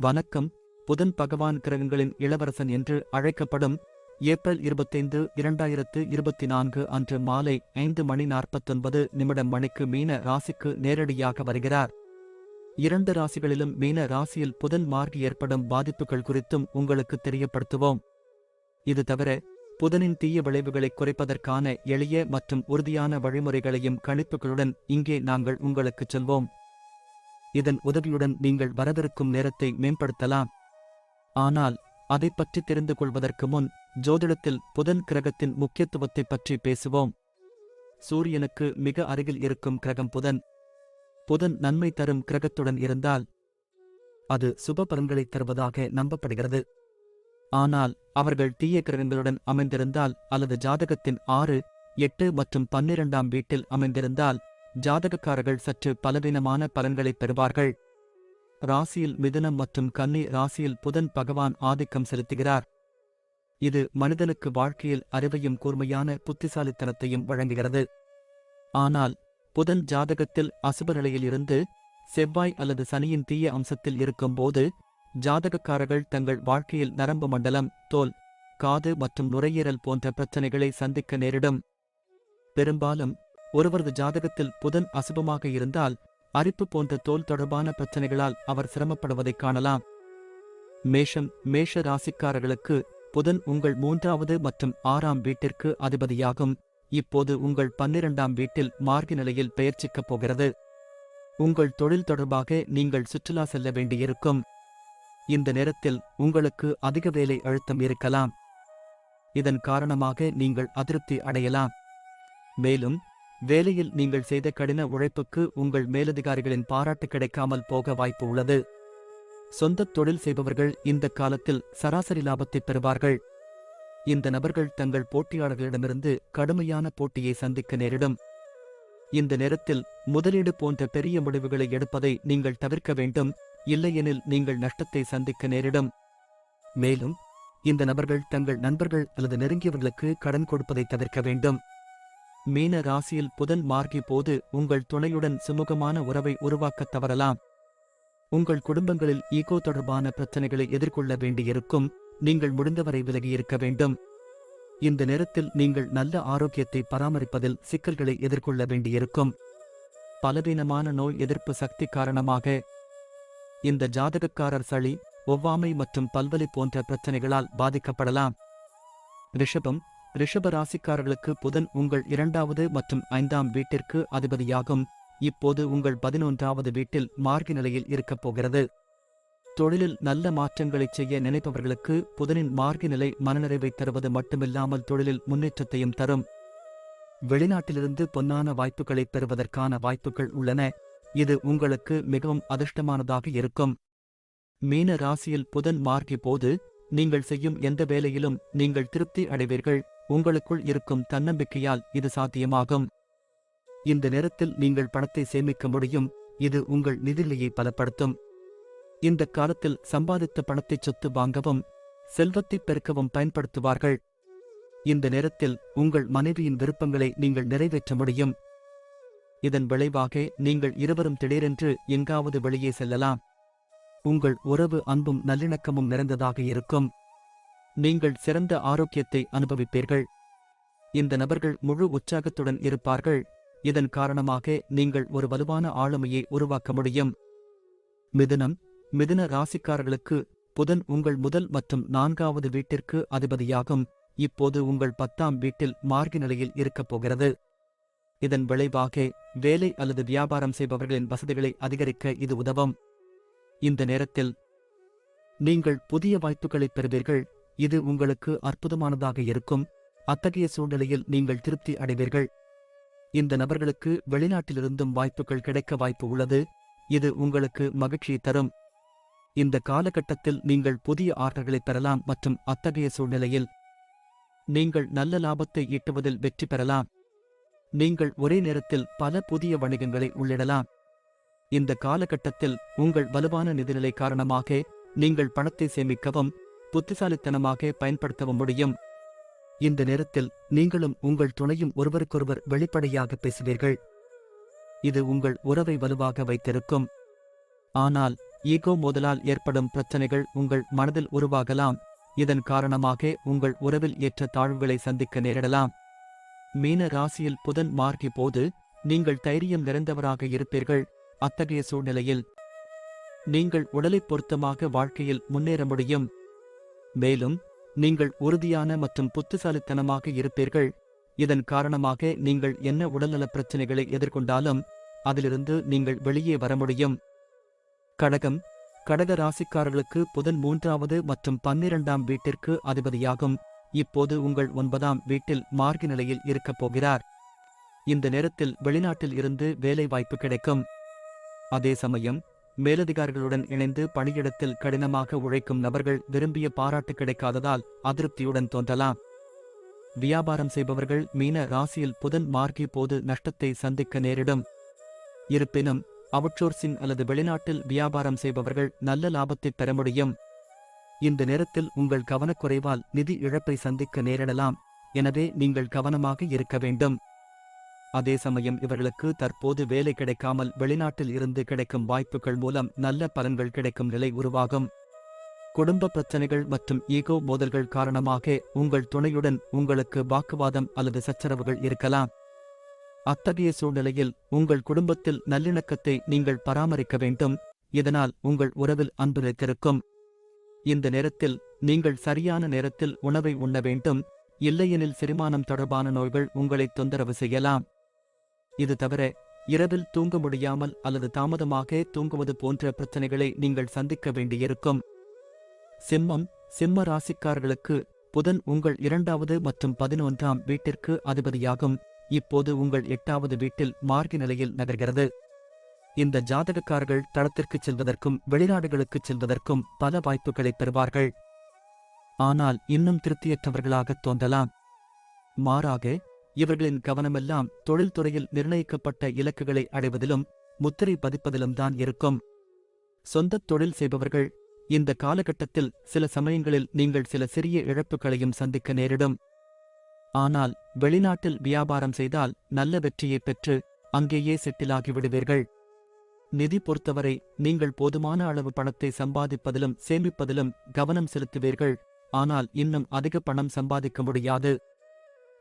வணக்கம். புதன் பகவான் கிரகங்களின் இளவரசன் என்று அழைக்கப்படும் ஏப்ரல் இருபத்தைந்து இரண்டாயிரத்து இருபத்தி நான்கு அன்று மாலை ஐந்து மணி நாற்பத்தொன்பது நிமிடம் மணிக்கு மீன ராசிக்கு நேரடியாக வருகிறார். இரண்டு ராசிகளிலும் மீன ராசியில் புதன் மார்கி ஏற்படும் பாதிப்புகள் குறித்தும் உங்களுக்கு தெரியப்படுத்துவோம். இது தவிர புதனின் தீய விளைவுகளை குறைப்பதற்கான எளிய மற்றும் உறுதியான வழிமுறைகளையும் கணிப்புகளுடன் இங்கே நாங்கள் உங்களுக்குச் சொல்வோம். இதன் உதவியுடன் நீங்கள் வரவிருக்கும் நேரத்தை மேம்படுத்தலாம். ஆனால் அதைப் பற்றி தெரிந்து கொள்வதற்கு முன் ஜோதிடத்தில் புதன் கிரகத்தின் முக்கியத்துவத்தை பற்றி பேசுவோம். சூரியனுக்கு மிக அருகில் இருக்கும் கிரகம் புதன். புதன் நன்மை தரும் கிரகத்துடன் இருந்தால் அது சுப பலன்களை தருவதாக நம்பப்படுகிறது. ஆனால் அவர்கள் தீய கிரகங்களுடன் அமைந்திருந்தால் அல்லது ஜாதகத்தின் ஆறு எட்டு மற்றும் பன்னிரண்டாம் வீட்டில் அமைந்திருந்தால் ஜாதகக்காரர்கள் சற்று பலவீனமான பலன்களைப் பெறுவார்கள். ராசியில் மிதுனம் மற்றும் கன்னி ராசியில் புதன் பகவான் ஆதிக்கம் செலுத்துகிறார். இது மனிதனுக்கு வாழ்க்கையில் அறிவையும் கூர்மையான புத்திசாலித்தனத்தையும் வழங்குகிறது. ஆனால் புதன் ஜாதகத்தில் அசுப நிலையில் இருந்து செவ்வாய் அல்லது சனியின் தீய அம்சத்தில் இருக்கும்போது ஜாதகக்காரர்கள் தங்கள் வாழ்க்கையில் நரம்பு மண்டலம் தோல் காது மற்றும் நுரையீரல் போன்ற பிரச்சனைகளை சந்திக்க நேரிடும். பெரும்பாலும் ஒருவரது ஜாதகத்தில் புதன் அசுபமாக இருந்தால் அரிப்பு போன்ற தோல் தொடர்பான பிரச்சனைகளால் அவர் சிரமப்படுவதைக் காணலாம். மேஷம் மேஷ ராசிக்காரர்களுக்கு புதன் உங்கள் மூன்றாவது மற்றும் ஆறாம் வீட்டிற்கு அதிபதியாகும். இப்போது உங்கள் பன்னிரண்டாம் வீட்டில் மார்க நிலையில் பெயர்ச்சிக்கப் போகிறது. உங்கள் தொழில் தொடர்பாக நீங்கள் சுற்றுலா செல்ல வேண்டியிருக்கும். இந்த நேரத்தில் உங்களுக்கு அதிக வேலை அழுத்தம் இருக்கலாம். இதன் காரணமாக நீங்கள் அதிருப்தி அடையலாம். மேலும் வேலையில் நீங்கள் செய்த கடின உழைப்புக்கு உங்கள் மேலதிகாரிகளின் பாராட்டு கிடைக்காமல் போக வாய்ப்பு உள்ளது. சொந்தத் தொழில் செய்பவர்கள் இந்த காலத்தில் சராசரி லாபத்தை பெறுவார்கள். இந்த நபர்கள் தங்கள் போட்டியாளர்களிடமிருந்து கடுமையான போட்டியை சந்திக்க நேரிடும். இந்த நேரத்தில் முதலீடு போன்ற பெரிய முடிவுகளை எடுப்பதை நீங்கள் தவிர்க்க வேண்டும். இல்லையெனில் நீங்கள் நஷ்டத்தை சந்திக்க நேரிடும். மேலும் இந்த நபர்கள் தங்கள் நண்பர்கள் அல்லது நெருங்கியவர்களுக்கு கடன் கொடுப்பதை தவிர்க்க வேண்டும். மீன ராசியில் புதன் மார்கி போது உங்கள் துணையுடன் சுமூகமான உறவை உருவாக்கத் தவறலாம். உங்கள் குடும்பங்களில் ஈகோ தொடர்பான பிரச்சனைகளை எதிர்கொள்ள வேண்டியிருக்கும். நீங்கள் முடிந்தவரை விலகியிருக்க வேண்டும். இந்த நேரத்தில் நீங்கள் நல்ல ஆரோக்கியத்தை பராமரிப்பதில் சிக்கல்களை எதிர்கொள்ள வேண்டியிருக்கும். பலவீனமான நோய் எதிர்ப்பு சக்தி காரணமாக இந்த ஜாதகக்காரர் சளி ஒவ்வாமை மற்றும் பல்வலி போன்ற பிரச்சனைகளால் பாதிக்கப்படலாம். ரிஷபம் ரிஷப ராசிக்காரர்களுக்கு புதன் உங்கள் இரண்டாவது மற்றும் ஐந்தாம் வீட்டிற்கு அதிபதியாகும். இப்போது உங்கள் பதினொன்றாவது வீட்டில் மார்கு நிலையில் இருக்கப் போகிறது. தொழிலில் நல்ல மாற்றங்களைச் செய்ய நினைப்பவர்களுக்கு புதனின் மார்க நிலை மனநிறைவை தருவது மட்டுமில்லாமல் தொழிலில் முன்னேற்றத்தையும் தரும். வெளிநாட்டிலிருந்து பொன்னான வாய்ப்புகளை பெறுவதற்கான வாய்ப்புகள் உள்ளன. இது உங்களுக்கு மிகவும் அதிர்ஷ்டமானதாக இருக்கும். மீன ராசியில் புதன் மார்கி போது நீங்கள் செய்யும் எந்த வேலையிலும் நீங்கள் திருப்தி அடைவீர்கள். உங்களுக்குள் இருக்கும் தன்னம்பிக்கையால் இது சாத்தியமாகும். இந்த நேரத்தில் நீங்கள் பணத்தை சேமிக்க முடியும். இது உங்கள் நிதிநிலையை பலப்படுத்தும். இந்த காலத்தில் சம்பாதித்த பணத்தை சொத்து வாங்கவும் செல்வத்தை பெருக்கவும் பயன்படுத்துவார்கள். இந்த நேரத்தில் உங்கள் மனைவியின் விருப்பங்களை நீங்கள் நிறைவேற்ற முடியும். இதன் விளைவாக நீங்கள் இருவரும் திடீரென்று எங்காவது வெளியே செல்லலாம். உங்கள் உறவு அன்பும் நல்லிணக்கமும் நிறைந்ததாக இருக்கும். நீங்கள் சிறந்த ஆரோக்கியத்தை அனுபவிப்பீர்கள். இந்த நபர்கள் முழு உற்சாகத்துடன் இருப்பார்கள். இதன் காரணமாக நீங்கள் ஒரு வலுவான ஆளுமையை உருவாக்க முடியும். மிதுனம் மிதுன ராசிக்காரர்களுக்கு புதன் உங்கள் முதல் மற்றும் நான்காவது வீட்டிற்கு அதிபதியாகும். இப்போது உங்கள் பத்தாம் வீட்டில் மார்க நிலையில் இருக்கப் போகிறது. இதன் விளைவாக வேலை அல்லது வியாபாரம் செய்பவர்களின் வசதிகளை அதிகரிக்க இது உதவும். இந்த நேரத்தில் நீங்கள் புதிய வாய்ப்புகளைப் பெறுவீர்கள். இது உங்களுக்கு அற்புதமானதாக இருக்கும். அத்தகைய சூழ்நிலையில் நீங்கள் திருப்தி அடைவீர்கள். இந்த நபர்களுக்கு வெளிநாட்டிலிருந்தும் வாய்ப்புகள் கிடைக்க வாய்ப்பு உள்ளது. இது உங்களுக்கு மகிழ்ச்சியை தரும். இந்த காலகட்டத்தில் நீங்கள் புதிய ஆர்டர்களை பெறலாம் மற்றும் அத்தகைய சூழ்நிலையில் நீங்கள் நல்ல லாபத்தை ஈட்டுவதில் வெற்றி பெறலாம். நீங்கள் ஒரே நேரத்தில் பல புதிய வணிகங்களை உள்ளிடலாம். இந்த காலகட்டத்தில் உங்கள் வலுவான நிதிநிலை காரணமாக நீங்கள் பணத்தை சேமிக்கவும் புத்திசாலித்தனமாக பயன்படுத்தவும் முடியும். இந்த நேரத்தில் நீங்களும் உங்கள் துணையும் ஒருவருக்கொருவர் வெளிப்படையாக பேசுவீர்கள். இது உங்கள் உறவை வலுவாக வைத்திருக்கும். ஆனால் ஈகோ மோதலால் ஏற்படும் பிரச்சனைகள் உங்கள் மனதில் உருவாகலாம். இதன் காரணமாக உங்கள் உறவில் ஏற்ற தாழ்வுகளை சந்திக்க நேரிடலாம். மீன ராசியில் புதன் மார்கி போது நீங்கள் தைரியம் நிறைந்தவராக இருப்பீர்கள். அத்தகைய சூழ்நிலையில் நீங்கள் உடலைப் பொருத்தமாக வாழ்க்கையில் முன்னேற முடியும். மேலும் நீங்கள் உறுதியான மற்றும் புத்திசாலித்தனமாக இருப்பீர்கள். இதன் காரணமாக நீங்கள் என்ன உடல்நலப் பிரச்சினைகளை எதிர்கொண்டாலும் அதிலிருந்து நீங்கள் வெளியே வர முடியும். கடகம் கடக ராசிக்காரர்களுக்கு புதன் மூன்றாவது மற்றும் பன்னிரண்டாம் வீட்டிற்கு அதிபதியாகும். இப்போது உங்கள் ஒன்பதாம் வீட்டில் மார்க நிலையில் இருக்கப் போகிறார். இந்த நேரத்தில் வெளிநாட்டில் இருந்து வேலை வாய்ப்பு கிடைக்கும். அதே சமயம் மேலதிகாரிகளுடன் இணைந்து பணியிடத்தில் கடினமாக உழைக்கும் நபர்கள் விரும்பிய பாராட்டு கிடைக்காததால் அதிருப்தியுடன் தோன்றலாம். வியாபாரம் செய்பவர்கள் மீன ராசியில் புதன் மார்கி போது நஷ்டத்தை சந்திக்க நேரிடும். இருப்பினும் அவுட்சோர்சிங் அல்லது வெளிநாட்டில் வியாபாரம் செய்பவர்கள் நல்ல லாபத்தை பெற முடியும். இந்த நேரத்தில் உங்கள் கவனக்குறைவால் நிதி இழப்பை சந்திக்க நேரிடலாம். எனவே நீங்கள் கவனமாக இருக்க வேண்டும். அதே சமயம் இவர்களுக்கு தற்போது வேலை கிடைக்காமல் வெளிநாட்டில் இருந்து கிடைக்கும் வாய்ப்புகள் மூலம் நல்ல பலன்கள் கிடைக்கும் நிலை உருவாகும். குடும்ப பிரச்சனைகள் மற்றும் ஈகோ மோதல்கள் காரணமாக உங்கள் துணையுடன் உங்களுக்கு வாக்குவாதம் அல்லது சச்சரவுகள் இருக்கலாம். அத்தகைய சூழ்நிலையில் உங்கள் குடும்பத்தில் நல்லிணக்கத்தை நீங்கள் பராமரிக்க வேண்டும். இதனால் உங்கள் உறவில் அன்பு நிலைத்திருக்கும். இந்த நேரத்தில் நீங்கள் சரியான நேரத்தில் உணவை உண்ண வேண்டும். இல்லையெனில் செரிமானம் தொடர்பான நோய்கள் உங்களை தொந்தரவு செய்யலாம். இது தவிர இரவில் தூங்க முடியாமல் அல்லது தாமதமாக தூங்குவது போன்ற பிரச்சனைகளை நீங்கள் சந்திக்க வேண்டியிருக்கும். சிம்மம் சிம்ம ராசிக்காரர்களுக்கு புதன் உங்கள் இரண்டாவது மற்றும் பதினொன்றாம் வீட்டிற்கு அதிபதியாகும். இப்போது உங்கள் எட்டாவது வீட்டில் மார்கி நிலையில் நகர்கிறது. இந்த ஜாதகக்காரர்கள் தளத்திற்குச் செல்வதற்கும் வெளிநாடுகளுக்குச் செல்வதற்கும் பல வாய்ப்புகளை பெறுவார்கள். ஆனால் இன்னும் திருப்தியற்றவர்களாகத் தோன்றலாம். மாறாக இவர்களின் கவனமெல்லாம் தொழில்துறையில் நிர்ணயிக்கப்பட்ட இலக்குகளை அடைவதிலும் முத்திரை பதிப்பதிலும் தான் இருக்கும். சொந்தத் தொழில் செய்பவர்கள் இந்த காலகட்டத்தில் சில சமயங்களில் நீங்கள் சில சிறிய இழப்புகளையும் சந்திக்க நேரிடும். ஆனால் வெளிநாட்டில் வியாபாரம் செய்தால் நல்ல வெற்றியைப் பெற்று அங்கேயே செட்டிலாகி விடுவீர்கள் நிதி பொறுத்தவரை நீங்கள் போதுமான அளவு பணத்தை சம்பாதிப்பதிலும் சேமிப்பதிலும் கவனம் செலுத்துவீர்கள். ஆனால் இன்னும் அதிக பணம் சம்பாதிக்க முடியாது.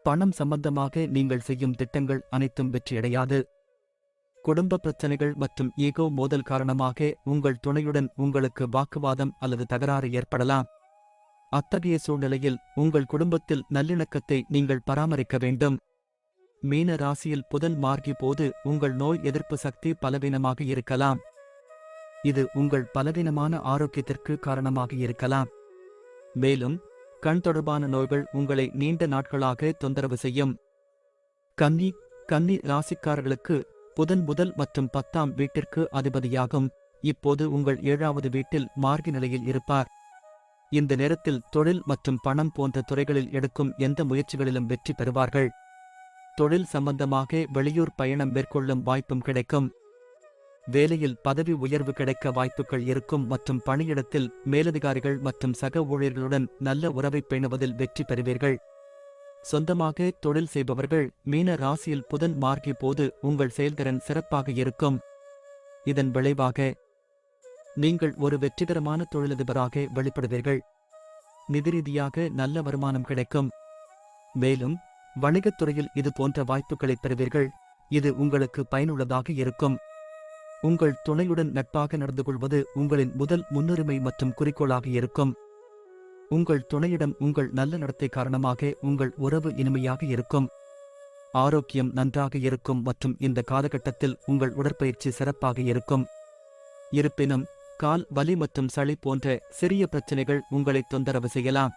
பணம் சம்பந்தமாக நீங்கள் செய்யும் திட்டங்கள் அனைத்தும் வெற்றியடையாது. குடும்ப பிரச்சனைகள் மற்றும் ஈகோ மோதல் காரணமாக உங்கள் துணையுடன் உங்களுக்கு வாக்குவாதம் அல்லது தகராறு ஏற்படலாம். அத்தகைய சூழ்நிலையில் உங்கள் குடும்பத்தில் நல்லிணக்கத்தை நீங்கள் பராமரிக்க வேண்டும். மீன ராசியில் புதன் மார்கி போது உங்கள் நோய் எதிர்ப்பு சக்தி பலவீனமாக இருக்கலாம். இது உங்கள் பலவீனமான ஆரோக்கியத்திற்கு காரணமாக இருக்கலாம். மேலும் கண் தொடர்பான நோய்கள் உங்களை நீண்ட நாட்களாக தொந்தரவு செய்யும். கன்னி கன்னி ராசிக்காரர்களுக்கு புதன் முதல் மற்றும் பத்தாம் வீட்டிற்கு அதிபதியாகும். இப்போது உங்கள் ஏழாவது வீட்டில் மார்கி நிலையில் இருப்பார். இந்த நேரத்தில் தொழில் மற்றும் பணம் போன்ற துறைகளில் எடுக்கும் எந்த முயற்சிகளிலும் வெற்றி பெறுவார்கள். தொழில் சம்பந்தமாக வெளியூர் பயணம் மேற்கொள்ளும் வாய்ப்பும் கிடைக்கும். வேலையில் பதவி உயர்வு கிடைக்க வாய்ப்புகள் இருக்கும் மற்றும் பணியிடத்தில் மேலதிகாரிகள் மற்றும் சக ஊழியர்களுடன் நல்ல உறவை பேணுவதில் வெற்றி பெறுவீர்கள். சொந்தமாக தொழில் செய்பவர்கள் மீன ராசியில் புதன் மார்கி போது உங்கள் செயல்திறன் சிறப்பாக இருக்கும். இதன் விளைவாக நீங்கள் ஒரு வெற்றிகரமான தொழிலதிபராக வெளிப்படுவீர்கள். நிதி ரீதியாக நல்ல வருமானம் கிடைக்கும். மேலும் வணிகத் துறையில் இது போன்ற வாய்ப்புகளைப் பெறுவீர்கள். இது உங்களுக்கு பயனுள்ளதாக இருக்கும். உங்கள் துணையுடன் நட்பாக நடந்து கொள்வது உங்களின் முதல் முன்னுரிமை மற்றும் குறிக்கோளாக இருக்கும். உங்கள் துணையிடம் உங்கள் நல்ல நடத்தை காரணமாக உங்கள் உறவு இனிமையாக இருக்கும். ஆரோக்கியம் நன்றாக இருக்கும் மற்றும் இந்த காலகட்டத்தில் உங்கள் உடற்பயிற்சி சிறப்பாக இருக்கும். இருப்பினும் கால் வலி மற்றும் சளி போன்ற சிறிய பிரச்சனைகள் உங்களை தொந்தரவு செய்யலாம்.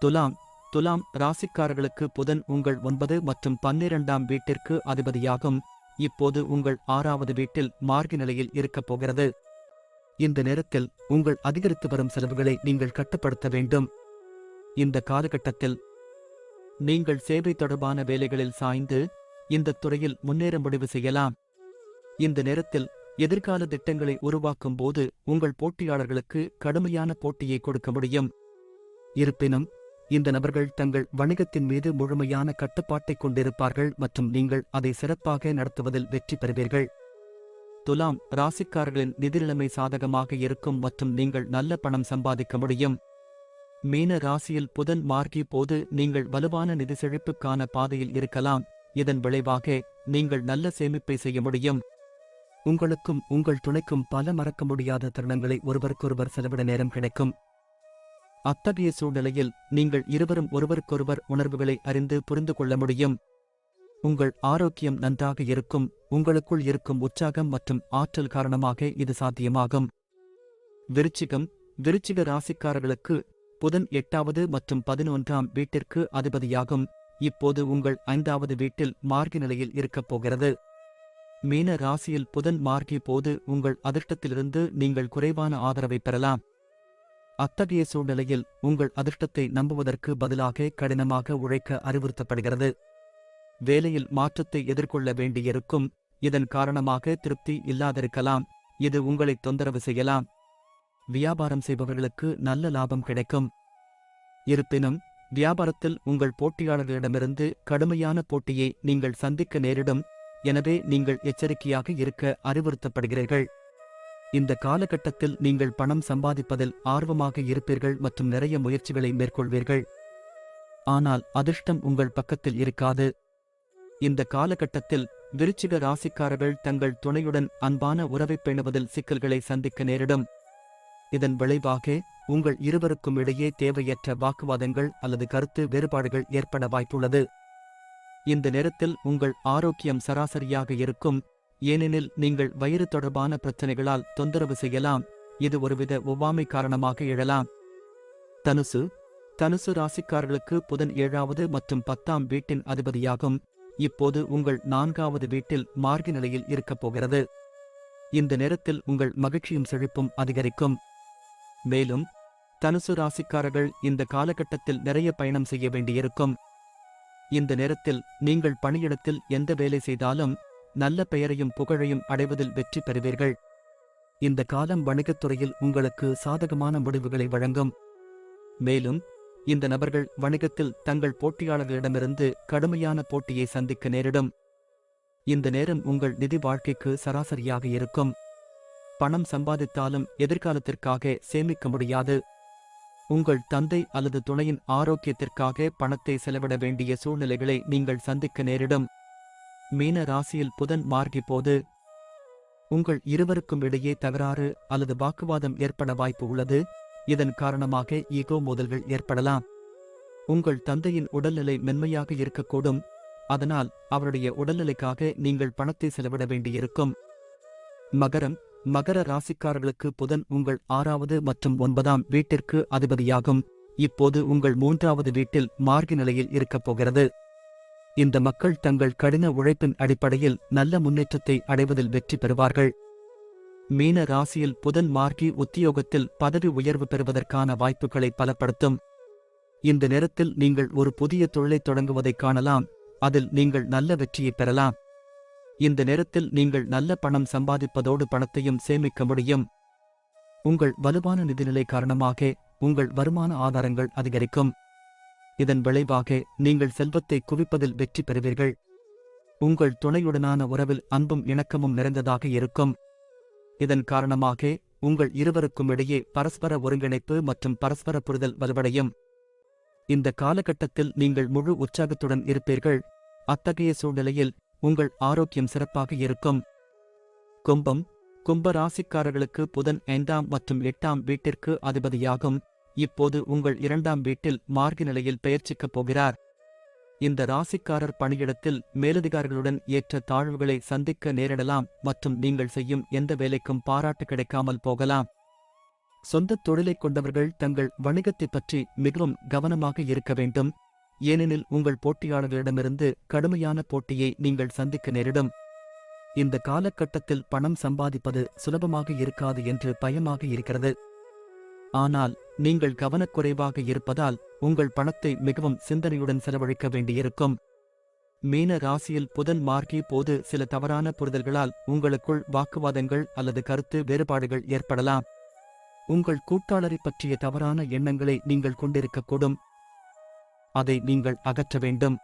துலாம் துலாம் ராசிக்காரர்களுக்கு புதன் உங்கள் ஒன்பது மற்றும் பன்னிரெண்டாம் வீட்டிற்கு அதிபதியாகும். இப்போது உங்கள் ஆறாவது வீட்டில் மார்க நிலையில் இருக்கப் போகிறது. இந்த நேரத்தில் உங்கள் அதிகரித்து வரும் செலவுகளை நீங்கள் கட்டுப்படுத்த வேண்டும். இந்த காலகட்டத்தில் நீங்கள் சேவை தொடர்பான வேலைகளில் சாய்ந்து இந்த துறையில் முன்னேற முடிவு செய்யலாம். இந்த நேரத்தில் எதிர்கால திட்டங்களை உருவாக்கும் போது உங்கள் போட்டியாளர்களுக்கு கடுமையான போட்டியை கொடுக்க முடியும். இருப்பினும் இந்த நபர்கள் தங்கள் வணிகத்தின் மீது முழுமையான கட்டுப்பாட்டை கொண்டிருப்பார்கள் மற்றும் நீங்கள் அதை சிறப்பாக நடத்துவதில் வெற்றி பெறுவீர்கள். துலாம் ராசிக்காரர்களின் நிதிநிலைமை சாதகமாக இருக்கும் மற்றும் நீங்கள் நல்ல பணம் சம்பாதிக்க முடியும். மீன ராசியில் புதன் மார்கி போது நீங்கள் வலுவான நிதி செழிப்புக்கான பாதையில் இருக்கலாம். இதன் விளைவாக நீங்கள் நல்ல சேமிப்பை செய்ய முடியும். உங்களுக்கும் உங்கள் துணைக்கும் பல மறக்க முடியாத தருணங்களை ஒருவருக்கொருவர் செலவிட நேரம் கிடைக்கும். அத்தகைய சூழ்நிலையில் நீங்கள் இருவரும் ஒருவருக்கொருவர் உணர்வுகளை அறிந்து புரிந்து கொள்ள முடியும். உங்கள் ஆரோக்கியம் நன்றாக இருக்கும் உங்களுக்குள் இருக்கும் உற்சாகம் மற்றும் ஆற்றல் காரணமாக இது சாத்தியமாகும். விருச்சிகம் விருச்சிக ராசிக்காரர்களுக்கு புதன் எட்டாவது மற்றும் பதினொன்றாம் வீட்டிற்கு அதிபதியாகும். இப்போது உங்கள் ஐந்தாவது வீட்டில் மார்கி நிலையில் இருக்கப் போகிறது. மீன ராசியில் புதன் மார்கி போது உங்கள் அதிர்ஷ்டத்திலிருந்து நீங்கள் குறைவான ஆதரவை பெறலாம். அத்தகைய சூழ்நிலையில் உங்கள் அதிர்ஷ்டத்தை நம்புவதற்கு பதிலாக கடினமாக உழைக்க அறிவுறுத்தப்படுகிறது. வேலையில் மாற்றத்தை எதிர்கொள்ள வேண்டியிருக்கும். இதன் காரணமாக திருப்தி இல்லாதிருக்கலாம். இது உங்களை தொந்தரவு செய்யலாம். வியாபாரம் செய்பவர்களுக்கு நல்ல லாபம் கிடைக்கும். இருப்பினும் வியாபாரத்தில் உங்கள் போட்டியாளர்களிடமிருந்து கடுமையான போட்டியை நீங்கள் சந்திக்க நேரிடும். எனவே நீங்கள் எச்சரிக்கையாக இருக்க அறிவுறுத்தப்படுகிறீர்கள். இந்த காலகட்டத்தில் நீங்கள் பணம் சம்பாதிப்பதில் ஆர்வமாக இருப்பீர்கள் மற்றும் நிறைய முயற்சிகளை மேற்கொள்வீர்கள். ஆனால் அதிர்ஷ்டம் உங்கள் பக்கத்தில் இருக்காது. இந்த காலகட்டத்தில் விருச்சிக ராசிக்காரர்கள் தங்கள் துணையுடன் அன்பான உறவைப் பேணுவதில் சிக்கல்களை சந்திக்க நேரிடும். இதன் விளைவாக உங்கள் இருவருக்கும் இடையே தேவையற்ற வாக்குவாதங்கள் அல்லது கருத்து வேறுபாடுகள் ஏற்பட வாய்ப்புள்ளது. இந்த நேரத்தில் உங்கள் ஆரோக்கியம் சராசரியாக இருக்கும். ஏனெனில் நீங்கள் வயிறு தொடர்பான பிரச்சனைகளால் தொந்தரவு செய்யலாம். இது ஒருவித ஒவ்வாமை காரணமாக எழலாம். தனுசு. தனுசு ராசிக்காரர்களுக்கு புதன் ஏழாவது மற்றும் பத்தாம் வீட்டின் அதிபதியாகும். இப்போது உங்கள் நான்காவது வீட்டில் மார்கி நிலையில் இருக்கப் போகிறது. இந்த நேரத்தில் உங்கள் மகிழ்ச்சியும் செழிப்பும் அதிகரிக்கும். மேலும் தனுசு ராசிக்காரர்கள் இந்த காலகட்டத்தில் நிறைய பயணம் செய்ய வேண்டியிருக்கும். இந்த நேரத்தில் நீங்கள் பணியிடத்தில் எந்த வேலை செய்தாலும் நல்ல பெயரையும் புகழையும் அடைவதில் வெற்றி பெறுவீர்கள். இந்த காலம் வணிகத் துறையில் உங்களுக்கு சாதகமான முடிவுகளை வழங்கும். மேலும் இந்த நபர்கள் வணிகத்தில் தங்கள் போட்டியாளர்களிடமிருந்து கடுமையான போட்டியை சந்திக்க நேரிடும். இந்த நேரம் உங்கள் நிதி வாழ்க்கைக்கு சராசரியாக இருக்கும். பணம் சம்பாதித்தாலும் எதிர்காலத்திற்காக சேமிக்க முடியாது. உங்கள் தந்தை அல்லது துணையின் ஆரோக்கியத்திற்காக பணத்தை செலவிட வேண்டிய சூழ்நிலைகளை நீங்கள் சந்திக்க நேரிடும். மீன ராசியில் புதன் மார்கி போது உங்கள் இருவருக்கும் இடையே தகராறு அல்லது வாக்குவாதம் ஏற்பட வாய்ப்பு உள்ளது. இதன் காரணமாக ஈகோ மோதல்கள் ஏற்படலாம். உங்கள் தந்தையின் உடல்நிலை மென்மையாக இருக்கக்கூடும். அதனால் அவருடைய உடல்நிலைக்காக நீங்கள் பணத்தை செலவிட வேண்டியிருக்கும். மகரம் மகர ராசிக்காரர்களுக்கு புதன் உங்கள் ஆறாவது மற்றும் ஒன்பதாம் வீட்டிற்கு அதிபதியாகும். இப்போது உங்கள் மூன்றாவது வீட்டில் மார்கி நிலையில் இருக்கப் போகிறது. இந்த மக்கள் தங்கள் கடின உழைப்பின் அடிப்படையில் நல்ல முன்னேற்றத்தை அடைவதில் வெற்றி பெறுவார்கள். மீன ராசியில் புதன் மார்கி உத்தியோகத்தில் பதவி உயர்வு பெறுவதற்கான வாய்ப்புகளை பலப்படுத்தும். இந்த நேரத்தில் நீங்கள் ஒரு புதிய தொழிலை தொடங்குவதைக் காணலாம். அதில் நீங்கள் நல்ல வெற்றியை பெறலாம். இந்த நேரத்தில் நீங்கள் நல்ல பணம் சம்பாதிப்பதோடு பணத்தையும் சேமிக்க முடியும். உங்கள் வலுவான நிதிநிலை காரணமாக உங்கள் வருமான ஆதாரங்கள் அதிகரிக்கும். இதன் விளைவாக நீங்கள் செல்வத்தை குவிப்பதில் வெற்றி பெறுவீர்கள். உங்கள் துணையுடனான உறவில் அன்பும் இணக்கமும் நிறைந்ததாக இருக்கும். இதன் காரணமாக உங்கள் இருவருக்கும் இடையே பரஸ்பர ஒருங்கிணைப்பு மற்றும் பரஸ்பர புரிதல் வலுவடையும். இந்த காலகட்டத்தில் நீங்கள் முழு உற்சாகத்துடன் இருப்பீர்கள். அத்தகைய சூழ்நிலையில் உங்கள் ஆரோக்கியம் சிறப்பாக இருக்கும். கும்பம் கும்ப ராசிக்காரர்களுக்கு புதன் ஐந்தாம் மற்றும் எட்டாம் வீட்டிற்கு அதிபதியாகும். இப்போது உங்கள் இரண்டாம் வீட்டில் மார்கு நிலையில் பெயர்ச்சிக்கப் போகிறார். இந்த ராசிக்காரர் பணியிடத்தில் மேலதிகாரிகளுடன் ஏற்ற தாழ்வுகளை சந்திக்க நேரிடலாம் மற்றும் நீங்கள் செய்யும் எந்த வேலைக்கும் பாராட்டு கிடைக்காமல் போகலாம். சொந்த தொழிலைக் கொண்டவர்கள் தங்கள் வணிகத்தைப் பற்றி மிகவும் கவனமாக இருக்க வேண்டும். ஏனெனில் உங்கள் போட்டியாளர்களிடமிருந்து கடுமையான போட்டியை நீங்கள் சந்திக்க நேரிடும். இந்த காலகட்டத்தில் பணம் சம்பாதிப்பது சுலபமாக இருக்காது என்று பயமாக இருக்கிறது. ஆனால் நீங்கள் கவனக்குறைவாக இருப்பதால் உங்கள் பணத்தை மிகவும் சிந்தனையுடன் செலவழிக்க வேண்டியிருக்கும். மீன ராசியில் புதன் மார்கி போது சில தவறான புரிதல்களால் உங்களுக்குள் வாக்குவாதங்கள் அல்லது கருத்து வேறுபாடுகள் ஏற்படலாம். உங்கள் கூட்டாளரைப் பற்றிய தவறான எண்ணங்களை நீங்கள் கொண்டிருக்கக்கூடும். அதை நீங்கள் அகற்ற வேண்டும்.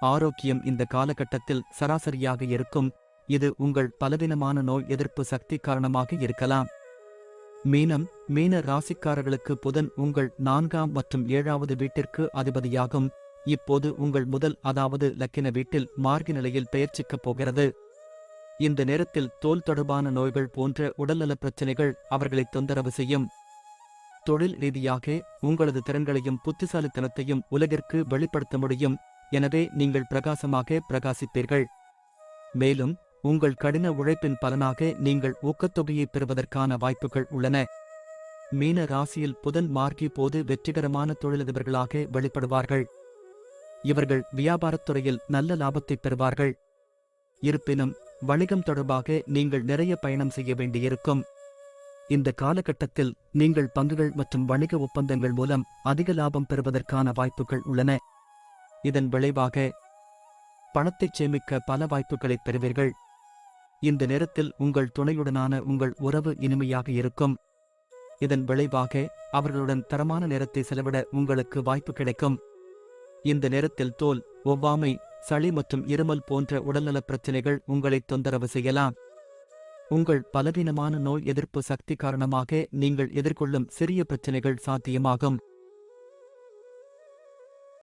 ஆரோக்கியம் இந்த காலகட்டத்தில் சராசரியாக இருக்கும். இது உங்கள் பலவீனமான நோய் எதிர்ப்பு சக்தி காரணமாக இருக்கலாம். மீனம் மீன ராசிக்காரர்களுக்கு புதன் உங்கள் நான்காம் மற்றும் ஏழாவது வீட்டிற்கு அதிபதியாகும். இப்போது உங்கள் முதல் அதாவது லக்கின வீட்டில் மார்கி நிலையில் பெயர்ச்சிக்கப் போகிறது. இந்த நேரத்தில் தோல் தொடர்பான நோய்கள் போன்ற உடல்நலப் பிரச்சினைகள் அவர்களை தொந்தரவு செய்யும். தொழில் ரீதியாக உங்களது திறன்களையும் புத்திசாலித்தனத்தையும் உலகிற்கு வெளிப்படுத்த முடியும். எனவே நீங்கள் பிரகாசமாக பிரகாசிப்பீர்கள். மேலும் உங்கள் கடின உழைப்பின் பலனாக நீங்கள் ஊக்கத்தொகையை பெறுவதற்கான வாய்ப்புகள் உள்ளன. மீன ராசியில் புதன் மார்கி போது வெற்றிகரமான தொழிலதிபர்களாக வெளிப்படுவார்கள். இவர்கள் வியாபாரத் துறையில் நல்ல லாபத்தை பெறுவார்கள். இருப்பினும் வணிகம் தொடர்பாக நீங்கள் நிறைய பயணம் செய்ய வேண்டியிருக்கும். இந்த காலகட்டத்தில் நீங்கள் பங்குகள் மற்றும் வணிக ஒப்பந்தங்கள் மூலம் அதிக லாபம் பெறுவதற்கான வாய்ப்புகள் உள்ளன. இதன் விளைவாக பணத்தைச் சேமிக்க பல வாய்ப்புகளைப் பெறுவீர்கள். இந்த நேரத்தில் உங்கள் துணையுடனான உங்கள் உறவு இனிமையாக இருக்கும். இதன் விளைவாக அவர்களுடன் தரமான நேரத்தை செலவிட உங்களுக்கு வாய்ப்பு கிடைக்கும். இந்த நேரத்தில் தோல் ஒவ்வாமை சளி மற்றும் இருமல் போன்ற உடல்நலப் பிரச்சினைகள் உங்களை தொந்தரவு செய்யலாம். உங்கள் பலவீனமான நோய் எதிர்ப்பு சக்தி காரணமாக நீங்கள் எதிர்கொள்ளும் சிறிய பிரச்சினைகள் சாத்தியமாகும்.